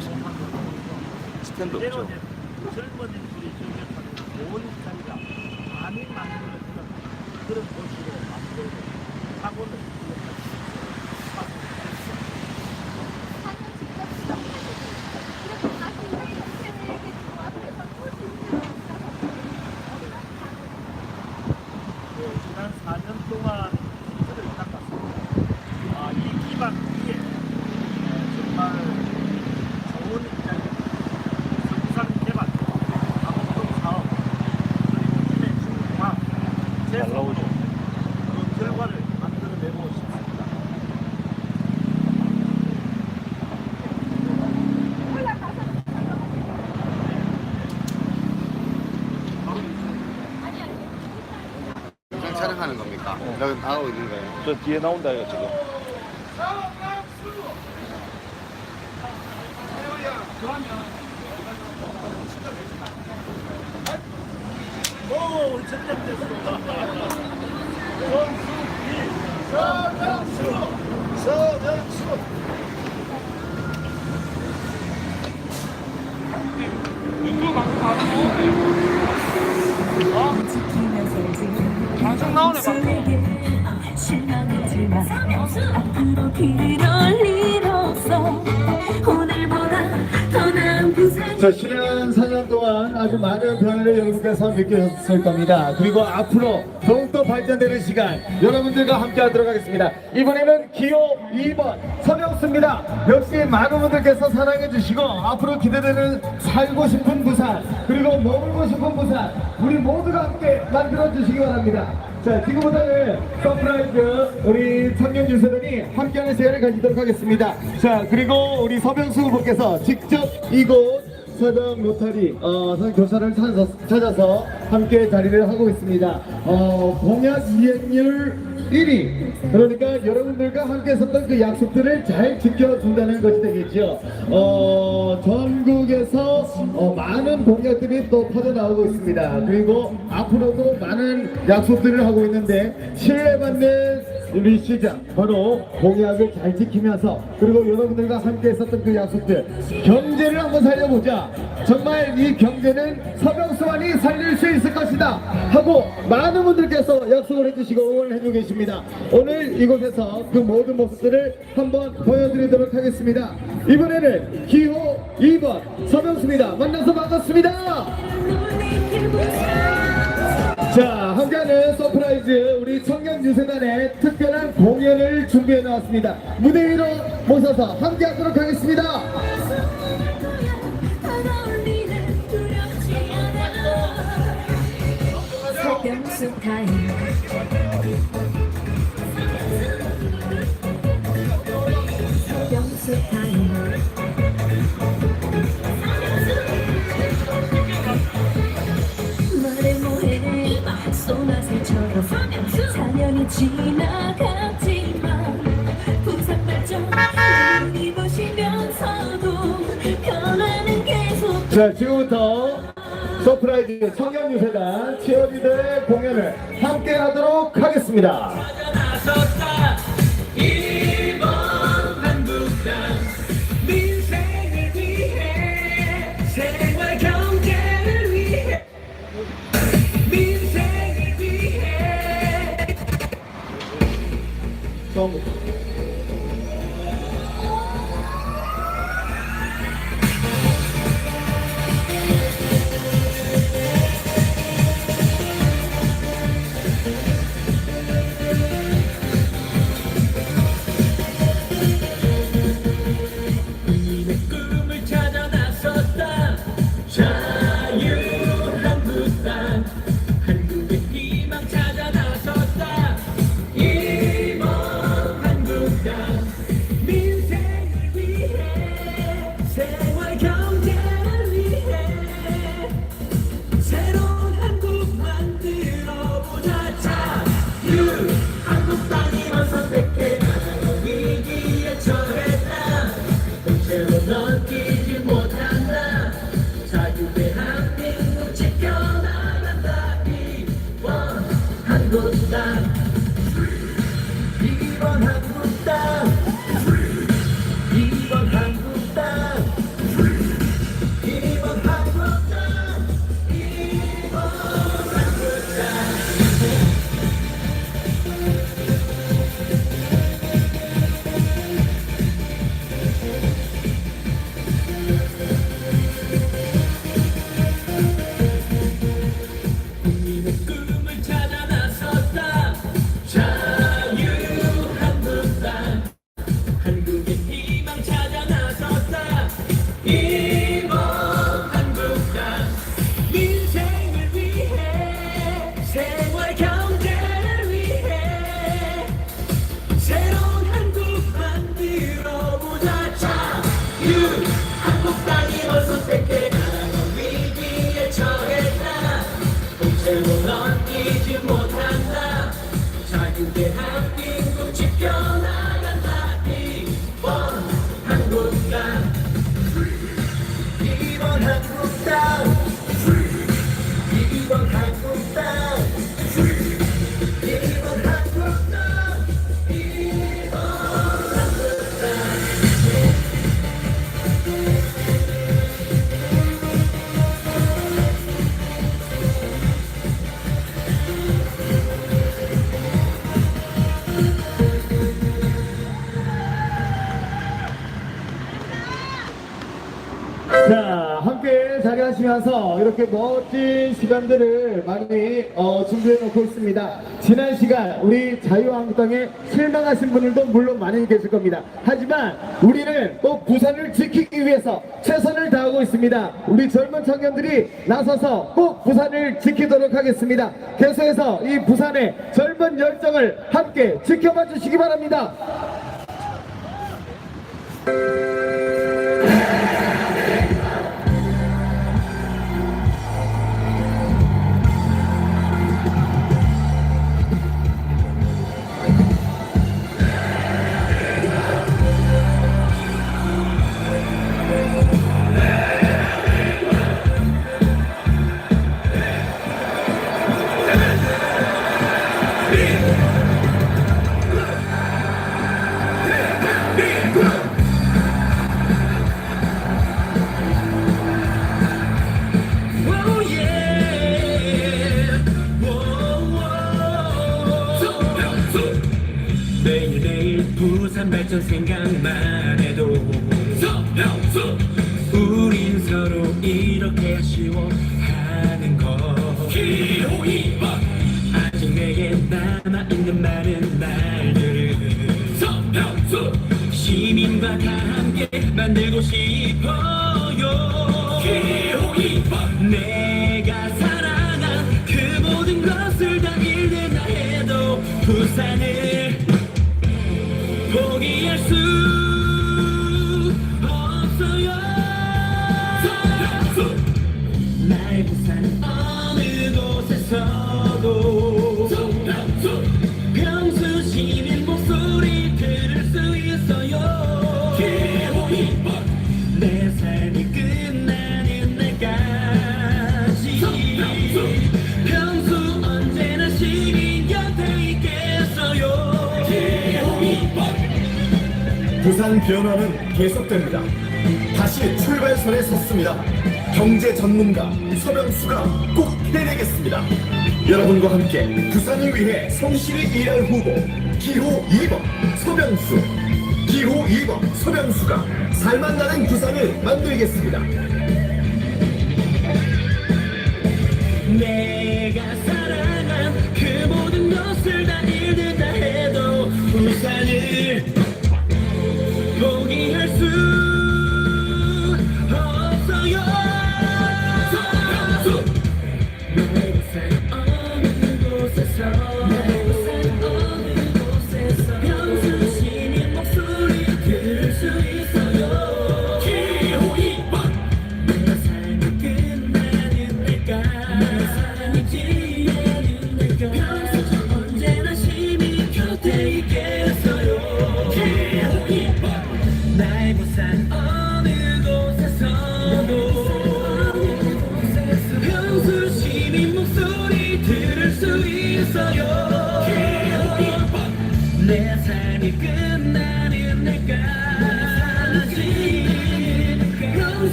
없이. 스탠드 없죠. 된 젊은이들이 즐겨하는 좋은 자리가 많이 만들어지는 그런 도시로 만들고 사고를 기억할 수 있습니다. 사는 진짜 부담되고 이렇게 다시 우리 동생을 이렇게 또 앞에서 볼수 있는 네, 지난 4년 동안 길을 닦았습니다. 아, 이 기반 위에 어, 정말 좋은 입장에 성산 개발, 강원도 사업, 그리고 김해 중공항, 잘 나오죠. 제소로 그 결과를 만들어내고 싶습니다. 올라가서 아니 아니 영상 촬영하는 겁니까? 여기 나오고 있는 거예요. 저 뒤에 나온다 이거 지금. 첫째 됐습니다. 방송 나오네 방송 앞으로 그럴 일 없어 오늘보다 더 나은 부산 자, 지난 4년 동안 아주 많은 변화를 여러분께서 느끼셨을 겁니다. 그리고 앞으로 더욱더 발전되는 시간 여러분들과 함께 하도록 하겠습니다. 이번에는 기호 2번 서명수입니다. 역시 많은 분들께서 사랑해 주시고 앞으로 기대되는 살고 싶은 부산 그리고 머물고 싶은 부산 우리 모두가 함께 만들어 주시기 바랍니다. 자, 지금부터는 서프라이즈 우리 청년 유세단이 함께하는 시간을 가지도록 하겠습니다. 자, 그리고 우리 서병수 후보께서 직접 이곳 서당 로타리 어, 서 교사를 찾아서, 찾아서 함께 자리를 하고 있습니다. 어, 공약 이행률 1위. 그러니까 여러분들과 함께 했었던 그 약속들을 잘 지켜준다는 것이 되겠죠. 어, 전국에서 어, 많은 공약들이 또 퍼져나오고 있습니다. 그리고 앞으로도 많은 약속들을 하고 있는데 신뢰받는 우리 시장 바로 공약을 잘 지키면서 그리고 여러분들과 함께 했었던 그 약속들 경제를 한번 살려보자. 정말 이 경제는 서병수만이 살릴 수 있을 것이다 하고 많은 분들께서 약속을 해주시고 응원을 해주고 계십니다. 오늘 이곳에서 그 모든 모습들을 한번 보여드리도록 하겠습니다. 이번에는 기호 2번 서병수입니다. 만나서 반갑습니다 자, 함께하는 서프라이즈 우리 청년 유세단의 특별한 공연을 준비해 나왔습니다. 무대 위로 모셔서 함께하도록 하겠습니다. 지나갔지만 부산 발전 눈이 부시면서도 변화는 계속 자, 지금부터 서프라이즈 청년 유세단 치어리더의 공연을 함께 하도록 하겠습니다. estômago. Yeah. 무대를 자리하시면서 이렇게 멋진 시간들을 많이 어, 준비해 놓고 있습니다. 지난 시간 우리 자유한국당에 실망하신 분들도 물론 많이 계실 겁니다. 하지만 우리는 꼭 부산을 지키기 위해서 최선을 다하고 있습니다. 우리 젊은 청년들이 나서서 꼭 부산을 지키도록 하겠습니다. 계속해서 이 부산의 젊은 열정을 함께 지켜봐 주시기 바랍니다. 포기할 수 없어요. 나의 부산 어 부산 변화는 계속됩니다. 다시 출발선에 섰습니다. 경제 전문가 서병수가 꼭 해내겠습니다. 여러분과 함께 부산을 위해 성실히 일할 후보 기호 2번 서병수 기호 2번 서병수가 살맛나는 부산을 만들겠습니다.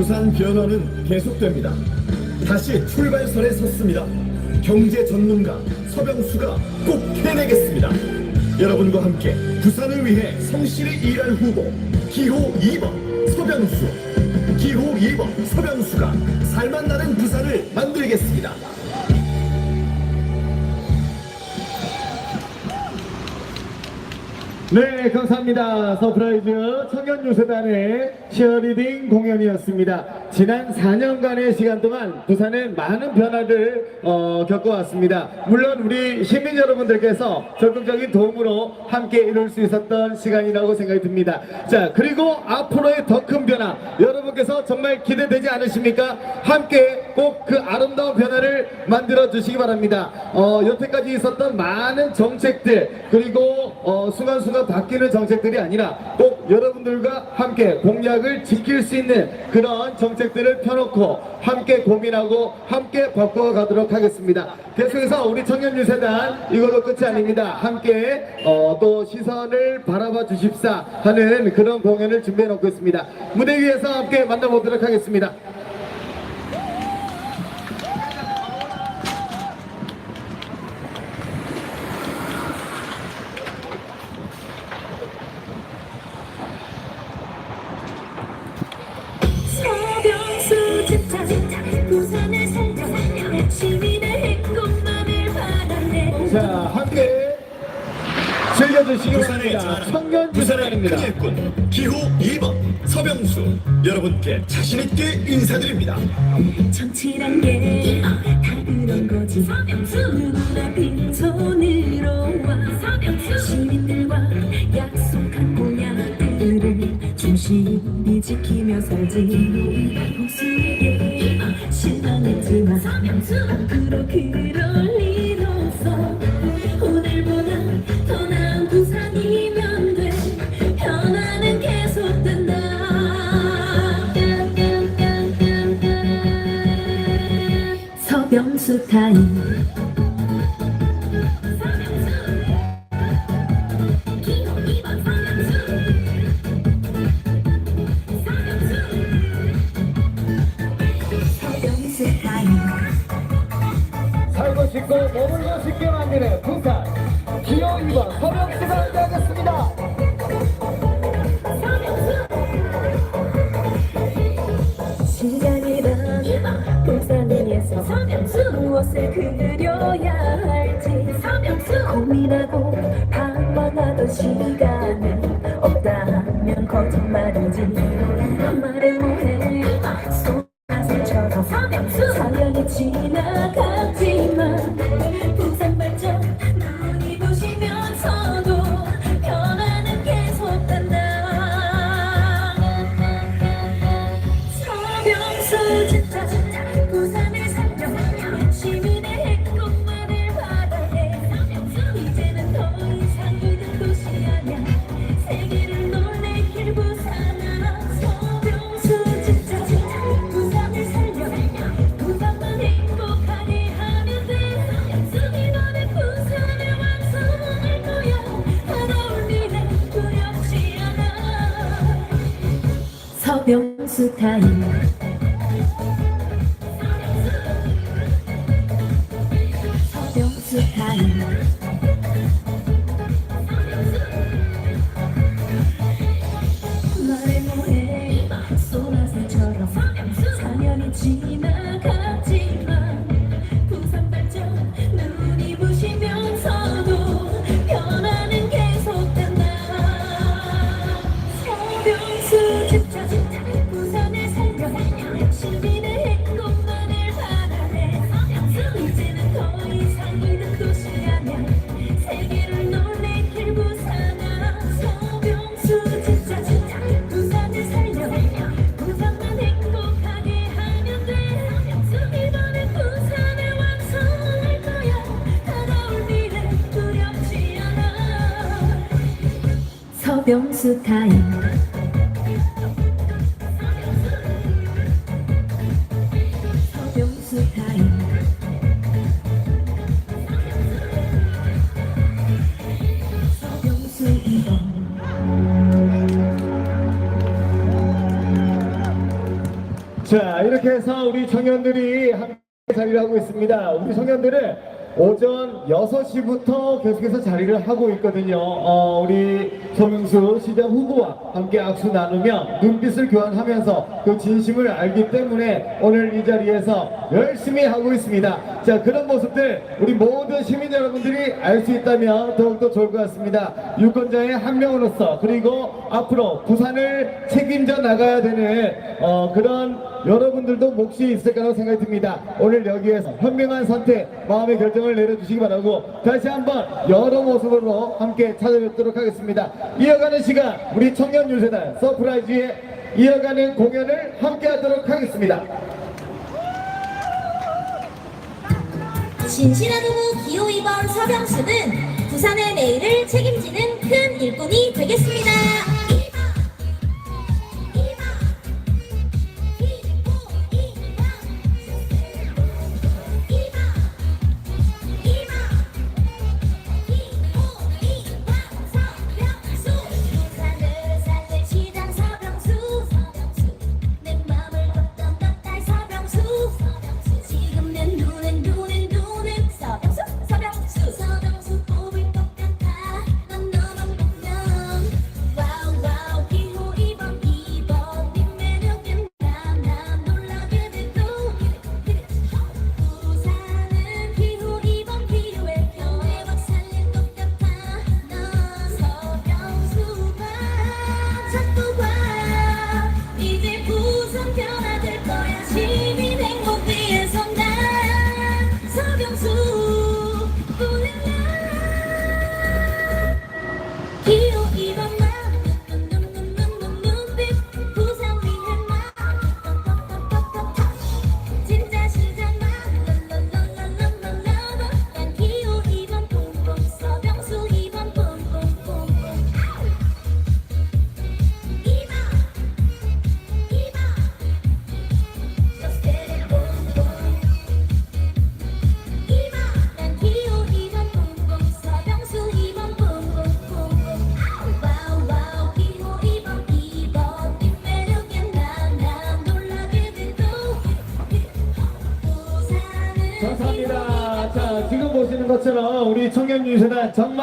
부산 변화는 계속됩니다. 다시 출발선에 섰습니다. 경제 전문가 서병수가 꼭 해내겠습니다. 여러분과 함께 부산을 위해 성실히 일할 후보 기호 2번 서병수 기호 2번 서병수가 살맛나는 부산을 만들겠습니다. 네, 감사합니다. 서프라이즈 청년유세단의 치어리딩 공연이었습니다. 지난 4년간의 시간 동안 부산은 많은 변화를 어, 겪어왔습니다. 물론 우리 시민 여러분들께서 적극적인 도움으로 함께 이룰 수 있었던 시간이라고 생각이 듭니다. 자, 그리고 앞으로의 더 큰 변화, 여러분께서 정말 기대되지 않으십니까? 함께 꼭 그 아름다운 변화를 만들어 주시기 바랍니다. 어, 여태까지 있었던 많은 정책들, 그리고 어, 순간순간 하루하루 바뀌는 정책들이 아니라 꼭 여러분들과 함께 공약을 지킬 수 있는 그런 정책들을 펴놓고 함께 고민하고 함께 바꿔가도록 하겠습니다. 계속해서 우리 청년유세단 이걸로 끝이 아닙니다. 함께 어, 또 시선을 바라봐 주십사 하는 그런 공연을 준비해 놓고 있습니다. 무대 위에서 함께 만나보도록 하겠습니다. 자, 함께 즐겨주시기 부산의 바랍니다. 자랑, 청년 부산의 유세단입니다. 큰일꾼 기호 2번 서병수 여러분께 자신 있게 인사드립니다. 정치란 게다 그런 거지. 누구나 빈손으로 와. 시민들과 약속한 공약들을 충실히 지키며 살지. 보수에게 실망했지만 앞으로 그럴 서병수 타임. 살고 싶고 머물고 싶게 만드는 부산 고민하고 방황하던 시간은 없다면 거짓말이지 서 서병수 타임 서병수 타임 서병수 2번 자, 이렇게 해서 우리 청년들이 함께 자리를 하고 있습니다. 우리 청년들은 오전 6시부터 계속해서 자리를 하고 있거든요. 어, 우리 서명수 시장 후보와 함께 악수 나누며 눈빛을 교환하면서 그 진심을 알기 때문에 오늘 이 자리에서 열심히 하고 있습니다. 자, 그런 모습들 우리 모든 시민 여러분들이 알 수 있다면 더욱더 좋을 것 같습니다. 유권자의 한 명으로서 그리고 앞으로 부산을 책임져 나가야 되는 어, 그런 여러분들도 몫이 있을 거라고 생각이 듭니다. 오늘 여기에서 현명한 선택, 마음의 결정 을 내려주시기 바라고 다시 한번 여러 모습으로 함께 찾아뵙도록 하겠습니다. 이어가는 시간 우리 청년 유세단 서프라이즈의 이어가는 공연을 함께 하도록 하겠습니다. 진실한 후보 기호 2번 서병수는 부산 부산의 내일을 책임지는 큰 일꾼이 되겠습니다.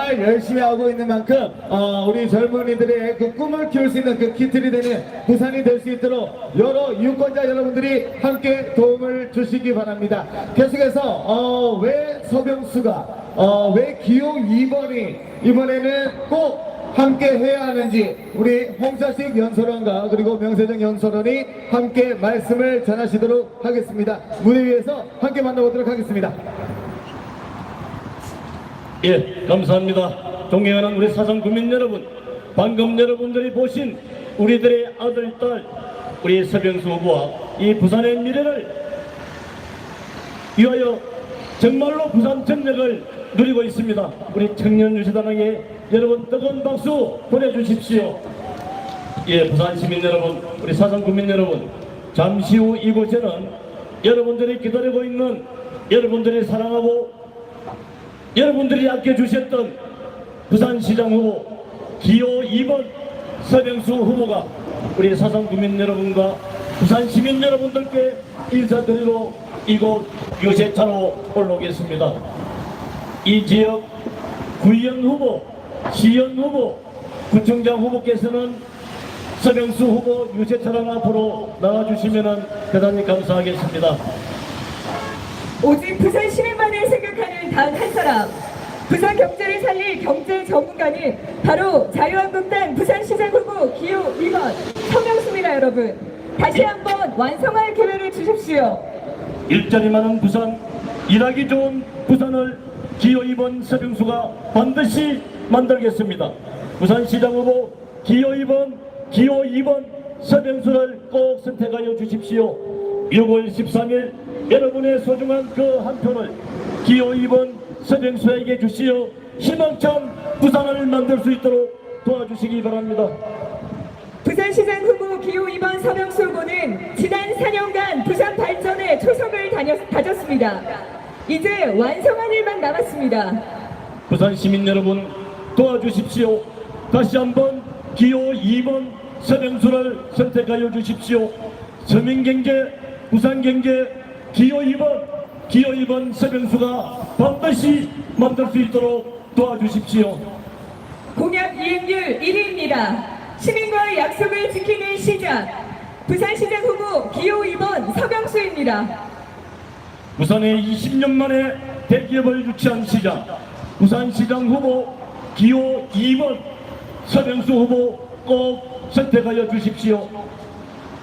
정말 열심히 하고 있는 만큼 어, 우리 젊은이들의 그 꿈을 키울 수 있는 그 기틀이 되는 부산이 될 수 있도록 여러 유권자 여러분들이 함께 도움을 주시기 바랍니다. 계속해서 어, 왜 서병수가 어, 왜 기호 2번이 이번에는 꼭 함께 해야 하는지 우리 홍사식 연설원과 그리고 명세정 연설원이 함께 말씀을 전하시도록 하겠습니다. 무대 위에서 함께 만나보도록 하겠습니다. 예, 감사합니다. 존경하는 우리 사상 국민 여러분, 방금 여러분들이 보신 우리들의 아들, 딸, 우리 서병수 후보와 이 부산의 미래를 위하여 정말로 부산 전역을 누리고 있습니다. 우리 청년 유세단에게 여러분 뜨거운 박수 보내주십시오. 예, 부산 시민 여러분, 우리 사상 국민 여러분, 잠시 후 이곳에는 여러분들이 기다리고 있는 여러분들이 사랑하고 여러분들이 아껴주셨던 부산시장 후보 기호 2번 서병수 후보가 우리 사상 국민 여러분과 부산 시민 여러분들께 인사드리러 이곳 유세차로 올라오겠습니다. 이 지역 구의원 후보, 시연 후보, 구청장 후보께서는 서병수 후보 유세차량 앞으로 나와주시면 대단히 감사하겠습니다. 오직 부산 시민만을 생각하는 단 한 사람. 부산 경제를 살릴 경제 전문가는 바로 자유한국당 부산시장 후보 기호 2번 서명수입니다, 여러분. 다시 한번 완성할 기회를 주십시오. 일자리 많은 부산, 일하기 좋은 부산을 기호 2번 서병수가 반드시 만들겠습니다. 부산시장 후보 기호 2번, 기호 2번 서병수를 꼭 선택하여 주십시오. 6월 13일 여러분의 소중한 그 한 표를 기호 2번 서병수에게 주시어 희망찬 부산을 만들 수 있도록 도와주시기 바랍니다. 부산시장 후보 기호 2번 서명수 후보는 지난 4년간 부산 발전에 초석을 다녔, 다졌습니다. 이제 완성할 일만 남았습니다. 부산 시민 여러분 도와주십시오. 다시 한번 기호 2번 서명수를 선택하여 주십시오. 서민경제, 부산경제 기호 2번, 기호 2번 서명수가 반드시 만들 수 있도록 도와주십시오. 공약 이행률 1위입니다. 시민과의 약속을 지키는 시장. 부산시장 후보 기호 2번 서병수입니다. 부산에 20년 만에 대기업을 유치한 시장, 부산시장 후보 기호 2번 서명수 후보 꼭 선택하여 주십시오.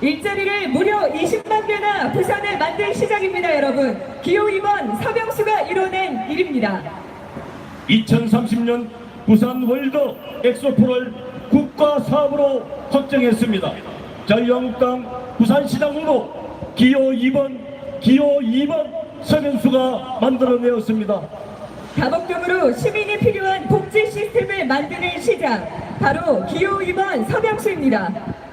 일자리를 무려 20만 개나 부산에 만든 시장입니다, 여러분. 기호 2번 서병수가 이뤄낸 일입니다. 2030년 부산 월드 엑소포를 국가 사업으로 확정했습니다. 자유한국당 부산시장 후보 기호 2번, 기호 2번 서명수가 만들어내었습니다. 다목적으로 시민이 필요한 복지 시스템을 만드는 시장 바로 기호 2번 서병수입니다.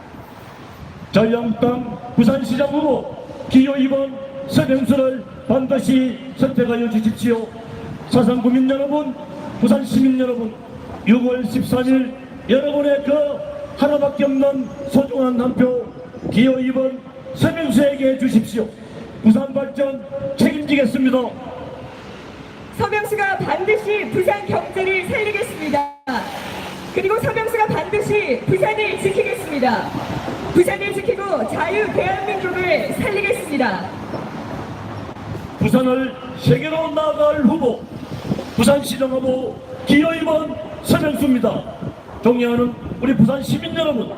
자유한국당 부산시장 후보 기호 2번 서병수를 반드시 선택하여 주십시오. 사상 구민 여러분, 부산 시민 여러분, 6월 13일 여러분의 그 하나밖에 없는 소중한 한 표 기호 2번 서병수에게 주십시오. 부산 발전 책임지겠습니다. 서병수가 반드시 부산 경제를 살리겠습니다. 그리고 서병수가 반드시 부산을 지키겠습니다. 부산을 지키고 자유 대한민국을 살리겠습니다. 부산을 세계로 나아갈 후보 부산시장 후보 기호 2번 서명수입니다. 존경하는 우리 부산 시민 여러분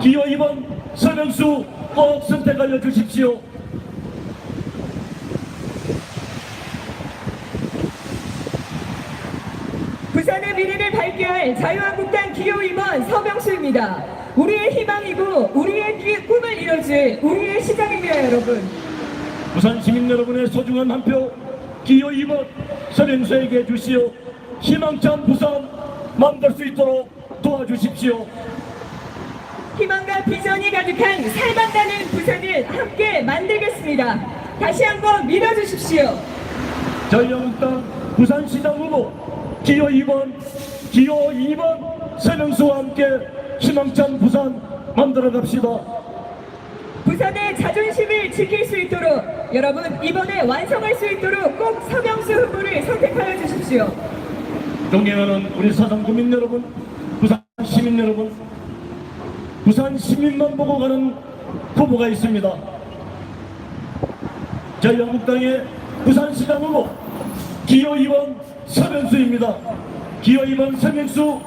기호 2번 서명수 꼭 선택하여 주십시오. 부산의 미래를 밝게 할 자유한국당 기호 2번 서병수입니다. 우리의 희망이고 우리의 귀- 꿈을 이뤄줄 우리의 시장입니다 여러분. 부산 시민 여러분의 소중한 한 표 기호 2번 서명수에게 주시오. 희망찬 부산 만들 수 있도록 도와주십시오. 희망과 비전이 가득한 살만나는 부산을 함께 만들겠습니다. 다시 한번 믿어주십시오. 자유한국당 부산시장 후보 기호 2번 기호 2번 서명수와 함께 희망찬 부산 만들어 갑시다. 부산의 자존심을 지킬 수 있도록 여러분 이번에 완성할 수 있도록 꼭 서병수 후보를 선택하여 주십시오. 존경하는 우리 사상 구민 여러분, 부산 시민 여러분, 부산 시민만 보고 가는 후보가 있습니다. 자유한국당의 부산시장 후보 기호 2번 서명수입니다. 기호 2번 서명수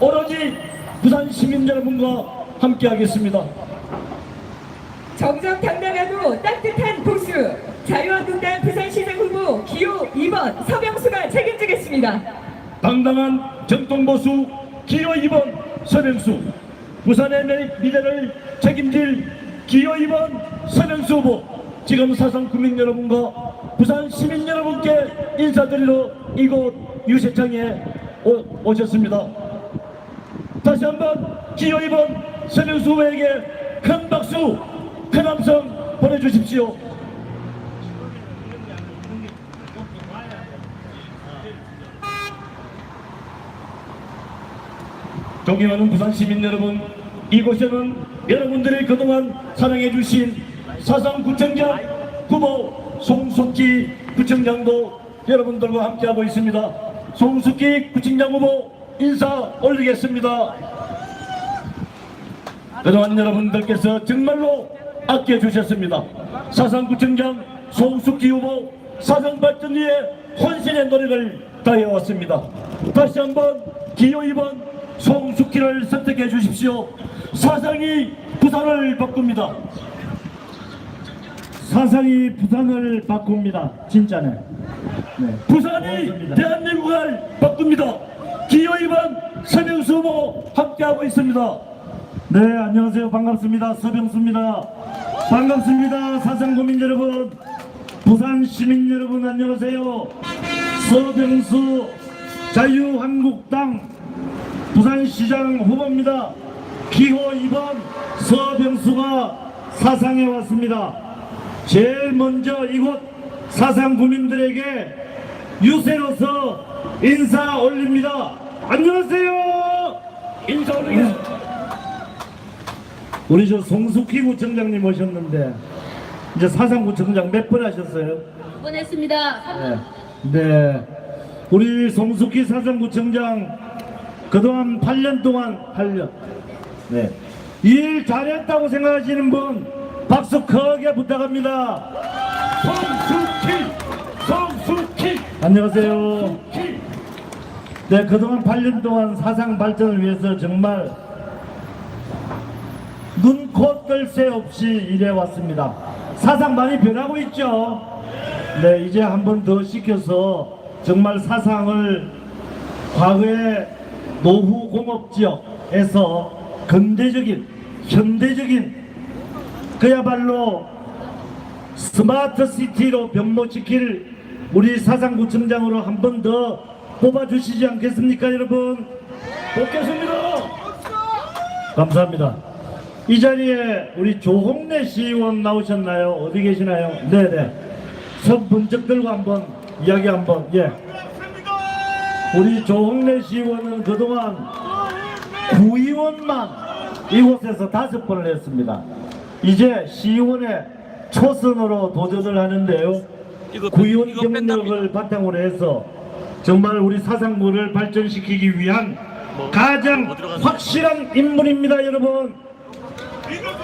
오로지 부산 시민 여러분과 함께하겠습니다. 정정 당당하고 따뜻한 보수 자유한국당 부산시장 후보 기호 2번 서병수가 책임지겠습니다. 당당한 정통보수 기호 2번 서명수 부산의 미- 미래를 책임질 기호 2번 서명수 후보 지금 사상 국민 여러분과 부산 시민 여러분께 인사드리러 이곳 유세창에 오, 오셨습니다 다시 한번 기호 2번 서명수 후보에게 큰 박수 큰 함성 보내주십시오 존경하는 부산 시민 여러분, 이곳에는 여러분들이 그동안 사랑해 주신 사상 구청장 후보 송숙기 구청장도 여러분들과 함께하고 있습니다. 송숙기 구청장 후보 인사 올리겠습니다. 그동안 여러분들께서 정말로 아껴주셨습니다. 사상구청장 송숙기 후보 사상 발전 위해 혼신의 노력을 다해왔습니다. 다시 한번 기호 2번 송숙기를 선택해 주십시오. 사상이 부산을 바꿉니다. 사상이 부산을 바꿉니다. 진짜네. 네. 부산이 고맙습니다. 대한민국을 바꿉니다. 기호 2번 서명수 후보 함께하고 있습니다. 네, 안녕하세요. 반갑습니다. 서병수입니다. 반갑습니다. 사상구민 여러분, 부산 시민 여러분 안녕하세요. 서병수 자유한국당 부산시장 후보입니다. 기호 2번 서병수가 사상에 왔습니다. 제일 먼저 이곳 사상 구민들에게 유세로서 인사 올립니다. 안녕하세요. 인사 올리겠습니다. 우리 저 송숙희 구청장님 오셨는데 이제 사상 구청장 몇 번 하셨어요? 번 했습니다. 네. 네. 우리 송숙희 사상구청장 그동안 8년 동안 8년 네. 일 잘했다고 생각하시는 분 박수 크게 부탁합니다. 송숙희, 송숙희, 안녕하세요. 키. 네, 그동안 8년 동안 사상 발전을 위해서 정말 눈 코 뜰 새 없이 일해왔습니다. 사상 많이 변하고 있죠? 네, 이제 한 번 더 시켜서 정말 사상을 과거의 노후 공업 지역에서 근대적인, 현대적인 그야말로 스마트 시티로 변모시킬 우리 사상구청장으로 한 번 더 뽑아주시지 않겠습니까 여러분? 뽑겠습니다. 감사합니다. 이 자리에 우리 조홍래 시의원 나오셨나요? 어디 계시나요? 네네. 손 번쩍 들고 한번 이야기 한번 예. 우리 조홍래 시의원은 그동안 구의원만 이곳에서 다섯 번을 했습니다. 이제 시의원의 초선으로 도전을 하는데요. 구의원 경력을 바탕으로 해서 정말 우리 사상구를 발전시키기 위한 가장 확실한 인물입니다, 여러분. 이건